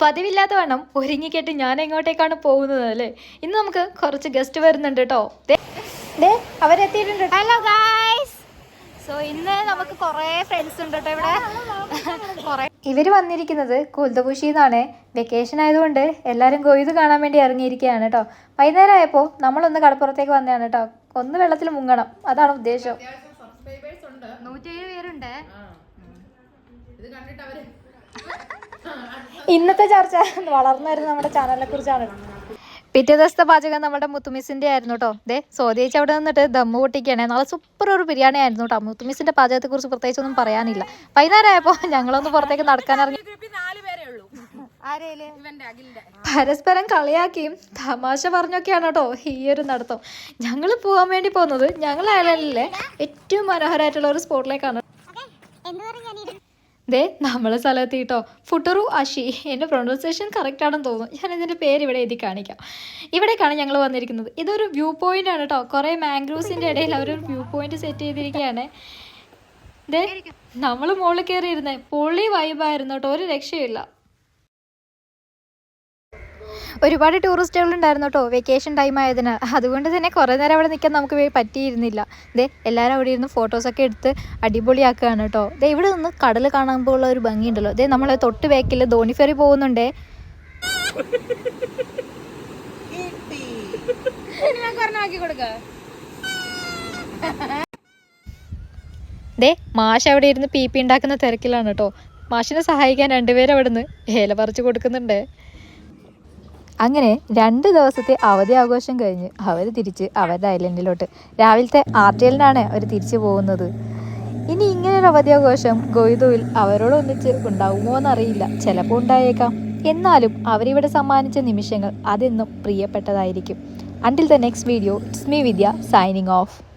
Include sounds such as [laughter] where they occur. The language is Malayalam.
പതിവില്ലാത്ത വണ്ണം ഒരുങ്ങിക്കേട്ട് ഞാൻ എങ്ങോട്ടേക്കാണ് പോകുന്നത് അല്ലേ? ഇന്ന് നമുക്ക് കുറച്ച് ഗസ്റ്റ് വരുന്നുണ്ട് കേട്ടോ അവരെത്തിയിട്ടുണ്ട്. ഹലോ ഗായ്സ് സോ ഇന്ന് നമുക്ക് കുറേ ഫ്രണ്ട്സ് ഉണ്ട് കേട്ടോ ഇവിടെ. കുറേ ഇവർ വന്നിരിക്കുന്നത് കുൽദപൂശിന്നാണ് വെക്കേഷൻ ആയതുകൊണ്ട് എല്ലാരും കൊയ്ത് കാണാൻ വേണ്ടി ഇറങ്ങിയിരിക്കുകയാണ് കേട്ടോ വൈകുന്നേരം ആയപ്പോൾ നമ്മളൊന്ന് കടപ്പുറത്തേക്ക് വന്നതാണ് കേട്ടോ ഒന്ന് വെള്ളത്തിൽ മുങ്ങണം. അതാണ് ഉദ്ദേശം. നൂറ്റേഴ് പേരുണ്ട്. [laughs] ഇന്നത്തെ ചർച്ച വളർന്നു വരുന്ന നമ്മുടെ ചാനലിനെ കുറിച്ചാണ്. പിറ്റേ ദിവസത്തെ പാചകം നമ്മുടെ മുത്തുമിസിന്റെ ആയിരുന്നു കേട്ടോ ദേ സോദിയേച്ചി അവിടെ നിന്നിട്ട് ദമ്മ് പൊട്ടിക്കുകയാണ്. നാളെ സൂപ്പർ ഒരു ബിരിയാണി ആയിരുന്നു കേട്ടോ മുത്തുമിസിന്റെ പാചകത്തെ കുറിച്ച് പ്രത്യേകിച്ച് ഒന്നും പറയാനില്ല. വൈകുന്നേരം ആയപ്പോൾ ഞങ്ങളൊന്ന് പുറത്തേക്ക് നടക്കാൻ ഇറങ്ങി. പരസ്പരം കളിയാക്കിയും തമാശ പറഞ്ഞൊക്കെയാണ് കേട്ടോ ഈ ഒരു നടത്തം. ഞങ്ങൾ പോകാൻ വേണ്ടി പോകുന്നത് ഞങ്ങൾ അയലിലെ ഏറ്റവും മനോഹരമായിട്ടുള്ള ഒരു സ്പോട്ടിലേക്കാണ് ദേ നമ്മളെ സ്ഥലത്ത് കേട്ടോ ഫുട്ടറു അഷി എന്റെ പ്രൊണൗൺസിയേഷൻ കറക്റ്റ് ആണെന്ന് തോന്നുന്നു. ഞാൻ ഇതിന്റെ പേര് ഇവിടെ എഴുതി കാണിക്കാം. ഇവിടേക്കാണ് ഞങ്ങൾ വന്നിരിക്കുന്നത്. ഇതൊരു വ്യൂ പോയിന്റ് ആണ് കേട്ടോ കുറേ മാംഗ്രൂവ്സിന്റെ ഇടയിൽ അവരൊരു വ്യൂ പോയിന്റ് സെറ്റ് ചെയ്തിരിക്കുകയാണ്. ദേ നമ്മൾ മുകളിൽ കയറിയിരുന്നേ. പൊള്ളി വൈബായിരുന്നു കേട്ടോ ഒരു രക്ഷയില്ല ഒരുപാട് ടൂറിസ്റ്റുകൾ ഉണ്ടായിരുന്നു കേട്ടോ വെക്കേഷൻ ടൈം ആയതിനാൽ അതുകൊണ്ട് തന്നെ കുറേ നേരം അവിടെ നിൽക്കാൻ നമുക്ക് പറ്റിയിരുന്നില്ല. ദേ എല്ലാവരും അവിടെ ഇരുന്ന് ഫോട്ടോസൊക്കെ എടുത്ത് അടിപൊളിയാക്കുകയാണ് കേട്ടോ. ദേ ഇവിടെ നിന്ന് കടൽ കാണുമ്പോൾ ഉള്ള ഒരു ഭംഗിയുണ്ടല്ലോ. ദേ നമ്മൾ തൊട്ട് ബാക്കിൽ ധോണി ഫെറി പോകുന്നുണ്ടേ. ദേ മാഷ് അവിടെ ഇരുന്ന് പി പി ഉണ്ടാക്കുന്ന തിരക്കിലാണ് കേട്ടോ. മാഷിനെ സഹായിക്കാൻ രണ്ടുപേരും അവിടെ നിന്ന് ഏല പറിച്ചു കൊടുക്കുന്നുണ്ട്. അങ്ങനെ രണ്ട് ദിവസത്തെ അവധി ആഘോഷം കഴിഞ്ഞ് അവർ തിരിച്ച് അവരുടെ ഐലൻഡിലോട്ട്. രാവിലത്തെ ആർട്ടിയലിനാണ് അവർ തിരിച്ചു പോകുന്നത്. ഇനി ഇങ്ങനൊരു അവധി ആഘോഷം ഗോയിദുവിൽ അവരോടൊന്നിച്ച് ഉണ്ടാവുമോ എന്നറിയില്ല ചിലപ്പോൾ ഉണ്ടായേക്കാം. എന്നാലും അവരിവിടെ സമ്മാനിച്ച നിമിഷങ്ങൾ അതെന്നും പ്രിയപ്പെട്ടതായിരിക്കും. Until the next video it's me Vidya signing off